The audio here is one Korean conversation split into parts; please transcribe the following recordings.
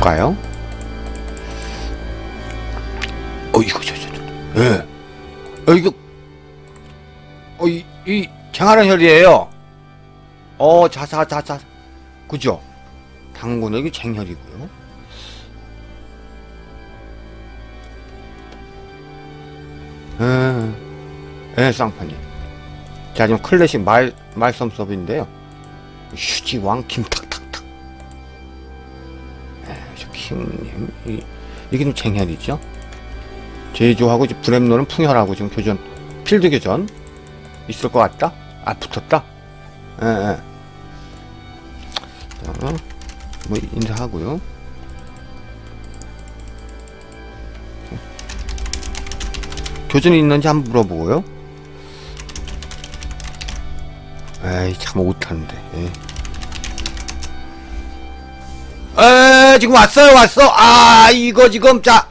볼까요? 어 이거 저 저 저. 예. 어 이거 어이 이 쟁하는 혈이에요. 어 자자 자자 그죠? 당구는 이게 쟁혈이고요. 예, 예, 쌍판이. 자, 지금 클래식 말, 말씀 수업인데요. 휴지왕 김탁 예. 이, 이게 좀 쟁혈이죠. 제주하고 브렘노는 풍혈하고 지금 교전, 필드 교전 있을 것 같다? 아, 붙었다? 예, 예. 자, 뭐, 인사하고요. 교전이 있는지 한번 물어보고요. 에이, 참 못하는데. 예. 에, 지금 왔어요, 왔어. 아, 이거 지금, 자.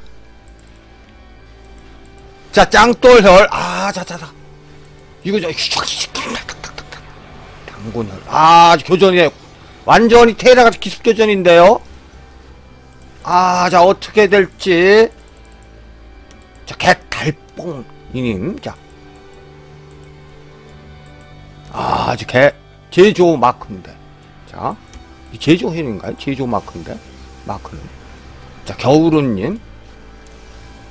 자, 짱돌혈. 아, 자, 자, 자. 이거, 저. 당군혈. 아, 교전이에요. 완전히 테라가 기습 교전인데요. 아, 자, 어떻게 될지. 자, 객달뽕 이님. 자. 아, 저 개, 제조 마크인데. 자. 이 제조 힐인가요? 제조 마크인데. 마크는. 자, 겨울은님.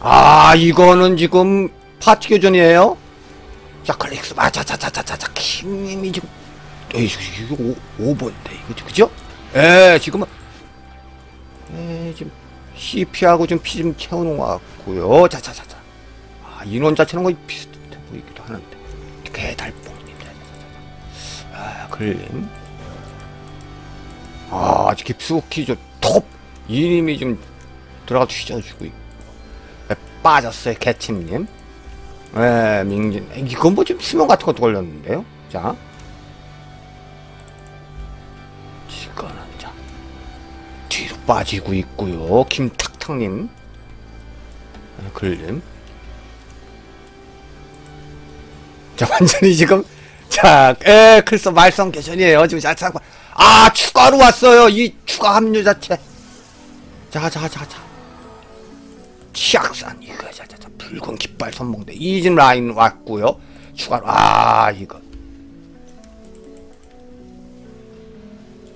아, 이거는 지금 파티 교전이에요. 자, 클릭스. 아, 자, 자, 자, 자, 자, 자, 킹님이 지금. 에이, 이거 오, 5번인데, 이거, 그죠? 예, 지금은. 예, 지금. CP하고 좀피좀 채워놓은 것 같고요. 자, 자, 자, 자. 아, 인원 자체는 거의 비슷해 보이기도 하는데. 개달뽕님. 자, 자, 자, 자. 아, 글림. 아, 깊숙이 저 톱 이님이 좀 들어가. 예, 빠졌어요, 개침님. 예, 민진. 이건 뭐 좀 수명 같은 것도 걸렸는데요. 자. 이거는 자. 뒤로 빠지고 있고요. 김탁탁님. 예, 글림. 자, 완전히 지금, 자, 에, 글쎄, 말썽 개전이에요. 지금 잘 찾고. 아, 추가로 왔어요. 이 추가 합류 자체. 자, 자, 자, 자. 치악산, 이거, 자, 자, 자. 붉은 깃발 선봉대. 이진 라인 왔고요. 추가로, 아, 이거.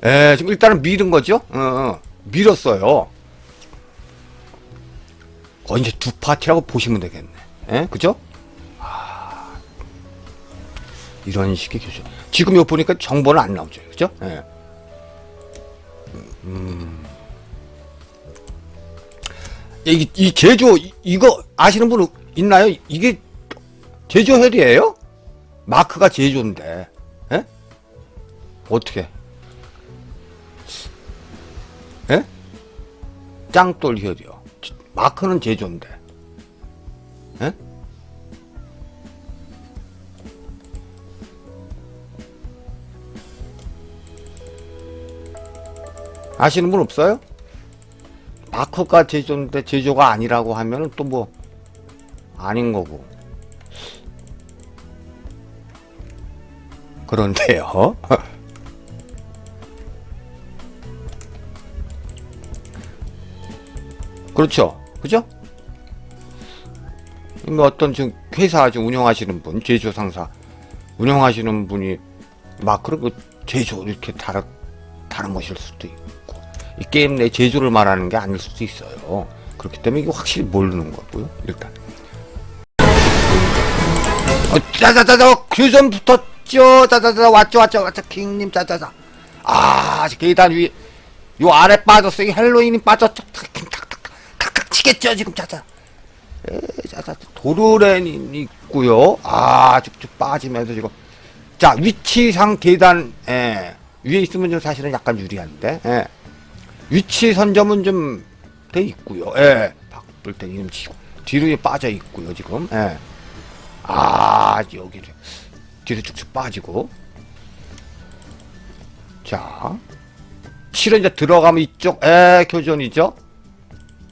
에, 지금 일단은 밀은 거죠? 어, 어. 밀었어요. 거의 이제 두 파티라고 보시면 되겠네. 에? 그죠? 아, 이런 식의 교수. 지금 요 보니까 정보는 안 나오죠. 그죠? 예. 음. 이, 이 제조, 이- 이거 아시는 분 있나요? 이게 제조 헬이에요? 마크가 제조인데. 예? 어떻게? 예? 짱돌 혈이요. 마크는 제조인데. 예? 아시는 분 없어요? 마크가 제조인데 제조가 아니라고 하면은 또뭐 아닌 거고. 그런데요. 그렇죠. 그죠? 뭐 어떤 지금 회사 좀 운영하시는 분, 제조 상사 운영하시는 분이 마크를 그 제조 이렇게 다른 다른 것일 수도 있고 이 게임 내 제조를 말하는 게 아닐 수도 있어요. 그렇기 때문에 이거 확실히 모르는 거고요. 일단. 어, 짜자자자 교전 붙었죠. 짜자자 왔죠 왔죠 왔죠 킹님 짜자자. 아 계단 위. 요 아래 빠졌어요. 이 헬로윈이 빠졌죠. 탁탁탁 탁탁 치겠죠 지금 짜자. 에, 짜자 도르렌이 있고요. 아 쭉쭉 빠지면서 지금 자 위치상 계단 예, 위에 있으면 좀 사실은 약간 유리한데 예. 위치 선점은 좀 돼 있고요. 예. 이름 치고 뒤로 빠져 있고요 지금. 예. 아 여기 뒤로 쭉쭉 빠지고 자 실은 이제 들어가면 이쪽 에 교전이죠.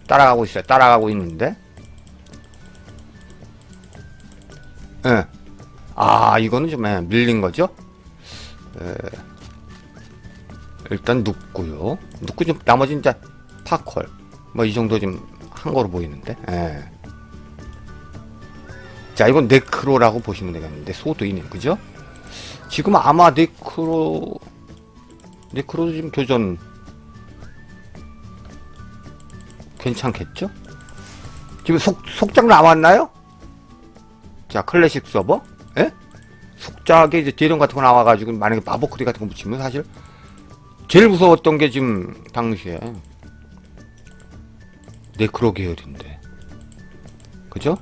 따라가고 있어요. 따라가고 있는데. 예. 아, 이거는 좀 예, 밀린 거죠? 예. 일단 눕고요. 눕고 좀 나머지 이제 파콜. 뭐이 정도 좀 한 거로 보이는데. 예. 자, 이건 네크로라고 보시면 되겠는데 소드이네. 그죠? 지금 아마 네크로 네크로도 지금 교전 괜찮겠죠? 지금 속, 속작 나왔나요? 자, 클래식 서버? 예? 속작에 이제 대령 같은 거 나와가지고 만약에 마법크리 같은 거 붙이면 사실 제일 무서웠던 게 지금 당시에 네크로 계열인데. 그죠?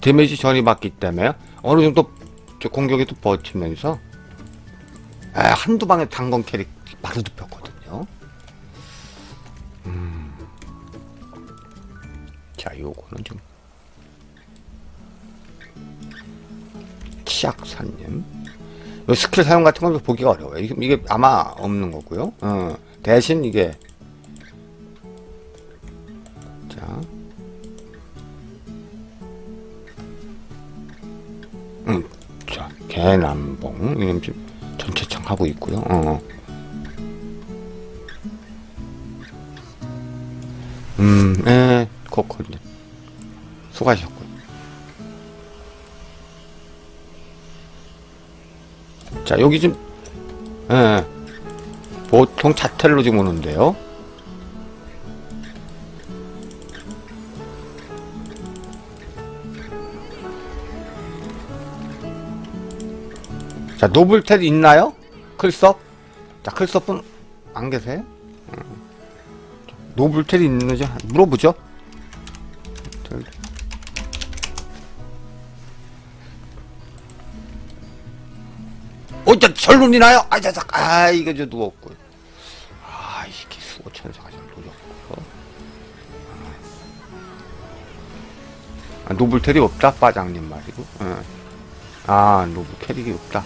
데미지 전이 받기 때문에 어느 정도 저 공격에 도 버티면서 아, 한두 방에 단건 캐릭 바로 눕혔거든요. 음. 자, 요거는 좀 치약사님. 요 스킬 사용 같은 건 보기가 어려워요. 이게, 이게 아마 없는 거고요. 어, 대신 이게 자, 음, 자, 개남봉 이름 지금 전체 창 하고 있고요. 어. 음, 예, 코코님 수고하셨고 자, 여기 좀, 예, 보통 자텔로 지금 오는데요. 자, 노블텔 있나요? 클섭? 자, 클섭은 안 계세요? 음. 노블텔 있는지 물어보죠. 어, 저 절론이 나요? 아, 자, 자, 아, 이거 저 누웠고. 아, 이게 수호천사가 좀 노렸고. 아, 노블텔이 없다, 빠장님 말이고. 응. 아, 노블 캐릭이 없다.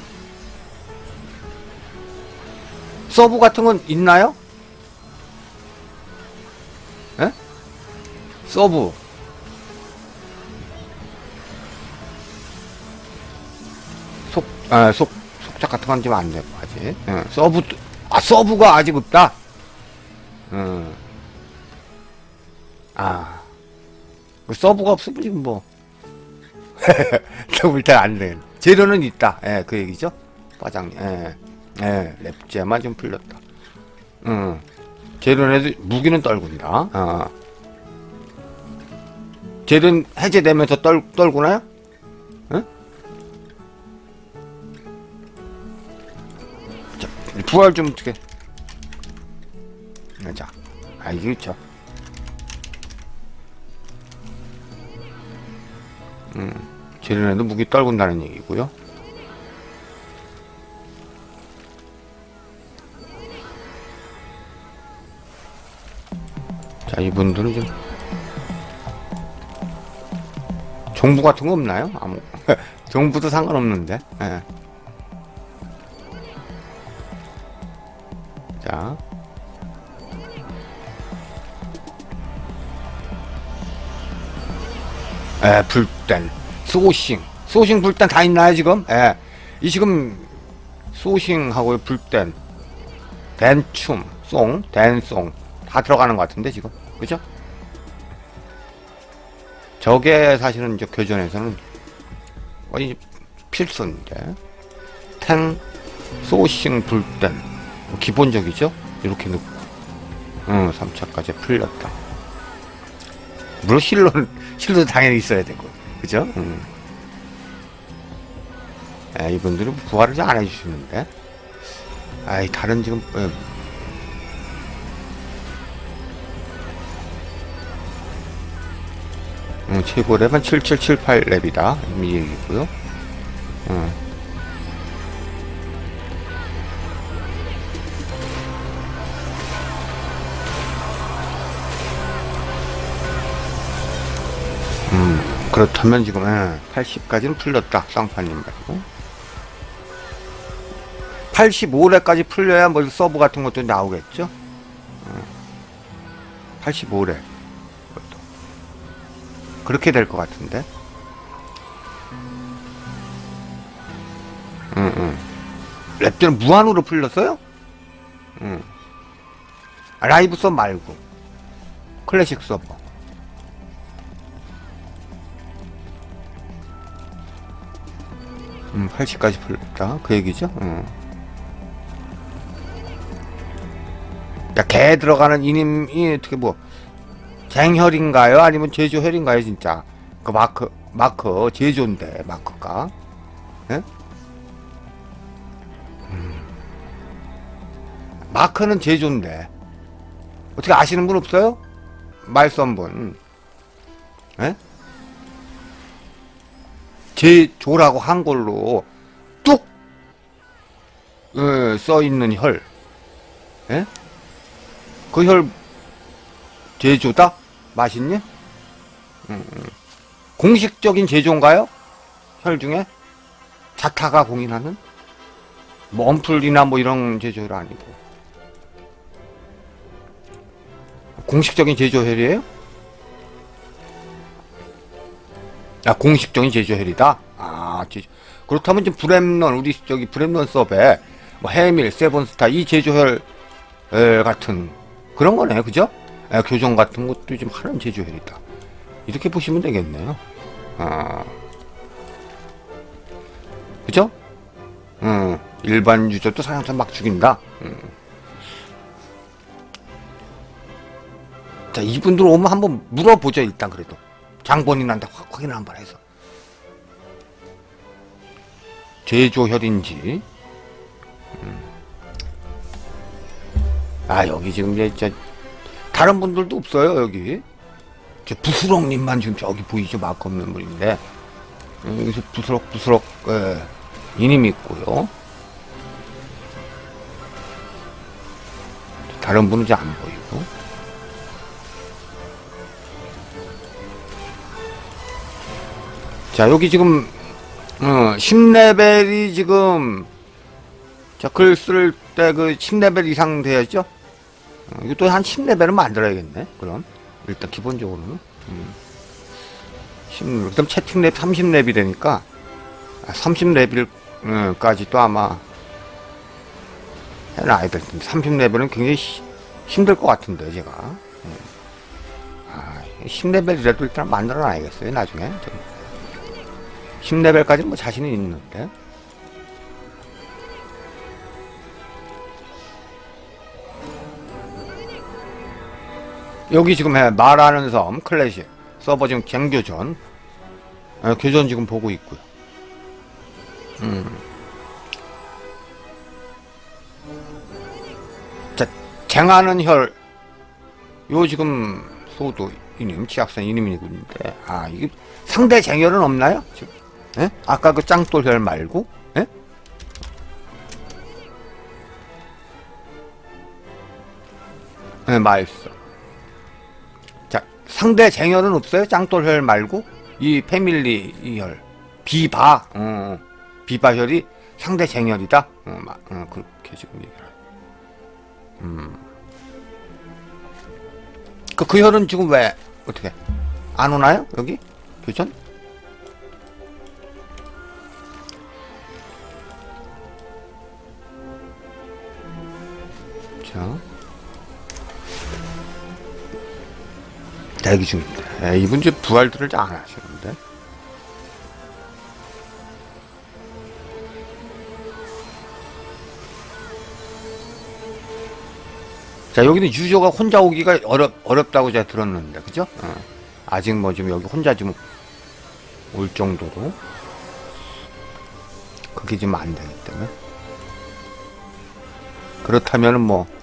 서브 같은 건 있나요? 에? 서브. 속, 아, 속, 속작 같은 건 좀 안 되고, 아직. 응. 서브, 아, 서브가 아직 없다? 응. 아. 그 서브가 없으면 지금 뭐. 더블텔 안 돼. 재료는 있다. 예, 그 얘기죠. 과장님. 예. 예, 랩제만 좀 풀렸다. 응. 재료는 무기는 떨군다. 어. 재료는 해제되면서 떨, 떨구나요? 부활 좀 어떻게. 자, 아, 이게 그쵸. 음, 재료에도 무기 떨군다는 얘기고요. 자, 이분들은 좀 정부 같은 거 없나요? 아무 정부도 상관없는데. 예. 에, 불단, 소싱, 소싱 불단 다 있나요 지금? 예. 이 지금 소싱하고 불단, 댄춤, 송, 댄송 다 들어가는 것 같은데 지금, 그죠? 저게 사실은 이제 교전에서는 거의 필수인데, 탱, 소싱, 불단 뭐 기본적이죠? 이렇게 넣고, 응, 3차까지 풀렸다. 물론 실로는 당연히 있어야 되고 그죠? 음. 에, 이분들은 부활을 잘 안 해주시는데 아이 다른 지금 에, 음, 최고 랩은 7778 랩이다 이 얘기고요 음. 음, 그렇다면 지금 예, 80까지는 풀렸다. 쌍파님 말이고. 85래까지 풀려야 뭐 서브 같은 것도 나오겠죠? 어, 85래. 그것도. 그렇게 될 것 같은데. 응, 응. 랩들은 무한으로 풀렸어요? 응. 아, 라이브 서 말고. 클래식 서버. 음, 80까지 풀렸다. 그 얘기죠? 음. 야, 개 들어가는 이님이 어떻게 뭐, 쟁혈인가요? 아니면 제조혈인가요, 진짜? 그 마크, 마크, 제조인데, 마크가. 예? 음. 마크는 제조인데. 어떻게 아시는 분 없어요? 말씀 한 분. 예? 제 조라고 한글로 뚝! 어, 써있는 혈. 예? 그 혈, 제조다? 맛있니? 음, 음. 공식적인 제조인가요? 혈 중에? 자타가 공인하는? 뭐, 엄풀이나 뭐 이런 제조혈 아니고. 공식적인 제조혈이에요? 아, 공식적인 제조혈이다? 아, 제조. 그렇다면 지금 브렘넌, 우리 저기 브렘넌 서버에 뭐 해밀, 세븐스타, 이 제조혈 에, 같은 그런 거네, 그죠? 에, 교정 같은 것도 지금 하는 제조혈이다. 이렇게 보시면 되겠네요. 아. 그죠? 음, 일반 유저도 사냥터 막 죽인다. 음. 자, 이분들 오면 한번 물어보죠, 일단 그래도. 장본인한테 확, 확인을 한번 해서. 제조혈인지. 음. 아, 여기 지금 이제, 저, 다른 분들도 없어요, 여기. 저 부스럭님만 지금 저기 보이죠, 마크 없는 분인데. 음, 여기서 부스럭, 부스럭, 예, 이님 있고요. 다른 분은 이제 안 보이고. 자, 여기 지금, 어, 10레벨이 지금, 자, 글 쓸 때 그 10레벨 이상 돼야죠? 어, 이것도 한 10레벨은 만들어야겠네, 그럼. 일단 기본적으로는. 음. 10, 그럼 채팅 랩 30랩이 되니까, 30레벨까지 또 아마, 해놔야 될 텐데, 30레벨은 굉장히 히- 힘들 것 같은데, 제가. 음. 아, 10레벨이라도 일단 만들어 놔야겠어요, 나중에. 좀. 10레벨까지는 뭐 자신이 있는데. 여기 지금 해 말하는 섬 클래식 서버 지금 갱교전 아, 교전 지금 보고 있고요. 음. 자, 쟁하는 혈, 요 지금 소도 이님, 치악산 이님이군데, 아, 이게 상대 쟁혈은 없나요? 지금? 예? 아까 그 짱돌 혈 말고? 예? 예, 맛있어. 자, 상대 쟁혈은 없어요? 짱돌 혈 말고? 이 패밀리 이 혈. 비바, 어, 어. 비바 혈이 상대 쟁혈이다? 어, 마, 어, 그렇게 지금 얘기를. 음. 그, 그 혈은 지금 왜, 어떻게, 안 오나요? 여기? 교전? 자. 대기 중입니다. 에, 이분 이제 부활들을 잘안 하시는데. 자, 여기는 유저가 혼자 오기가 어렵, 어렵다고 제가 들었는데, 그죠? 어. 아직 뭐 지금 여기 혼자 지금 올 정도로. 그게 지금 안 되기 때문에. 그렇다면은 뭐, 예,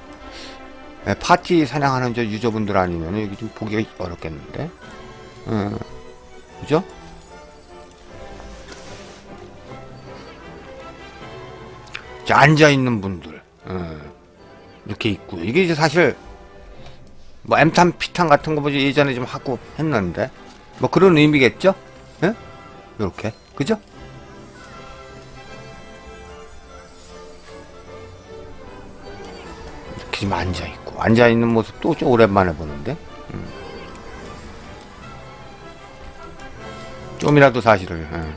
파티 사냥하는 저 유저분들 아니면 여기 좀 보기가 어렵겠는데. 어, 그죠? 자, 앉아 있는 분들. 어, 이렇게 있고요. 이게 이제 사실, 뭐, M탄, P탄 같은 거 뭐지 예전에 좀 하고 했는데, 뭐 그런 의미겠죠? 예? 요렇게. 그죠? 이렇게 좀 앉아 있고, 앉아 있는 모습도 좀 오랜만에 보는데, 음. 좀이라도 사실을, 예.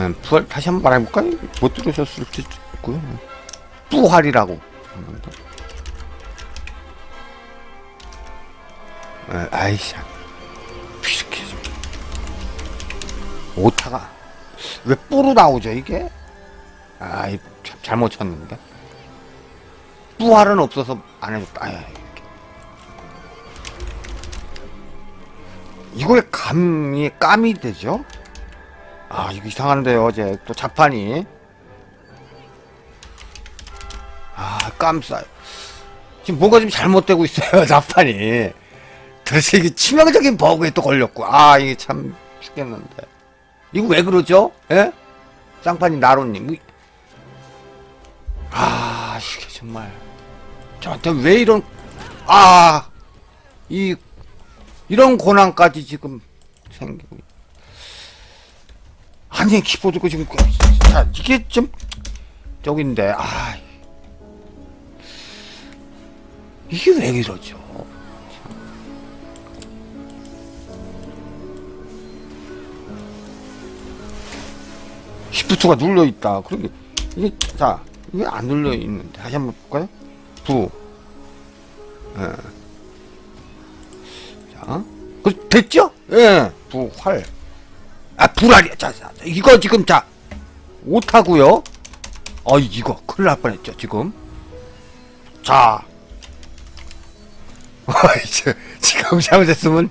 예, 부활, 다시 한번 말해볼까요? 못 들으셨을 수도 있고요. 부활이라고. 에, 아이씨. 이렇게 좀. 오타가 왜 뿌로 나오죠 이게? 아 이 참 잘못 쳤는데. 뿌알은 없어서 안 해줬다. 이거 왜 감이 까미 되죠? 아 이거 이상한데요 어제. 또 자판이. 아 깜싸요 지금 뭔가 좀 잘못되고 있어요 자판이. 그래서 이게 치명적인 버그에 또 걸렸고. 아 이게 참 죽겠는데. 이거 왜 그러죠? 예? 쌍판이 나로님. 아 이게 정말 저한테 왜 이런 아 이 이런 고난까지 지금 생기고 있- 아니 키보드가 지금 자 이게 좀 저긴데 아 이게 왜 이러죠? 시프트가 눌러 있다. 그러게 이게 자 이게 안 눌러 있는데 다시 한번 볼까요? 부. 예. 자, 그 됐죠? 예, 부 활. 아 불알이야. 자, 자, 자, 이거 지금 자 오타고요. 어 이거 큰일 날 뻔했죠 지금. 자. 이제 지금 잘못했으면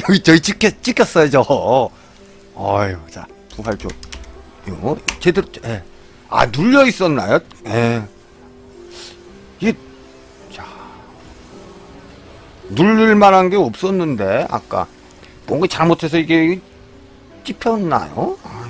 여기 저기 찍혔 찍혔어요 저. 어휴 자 부활 좀. 이거 제대로 예. 아 눌려 있었나요? 예. 이게 자 누를 만한 게 없었는데 아까 뭔가 잘못해서 이게 찝혔나요? 아,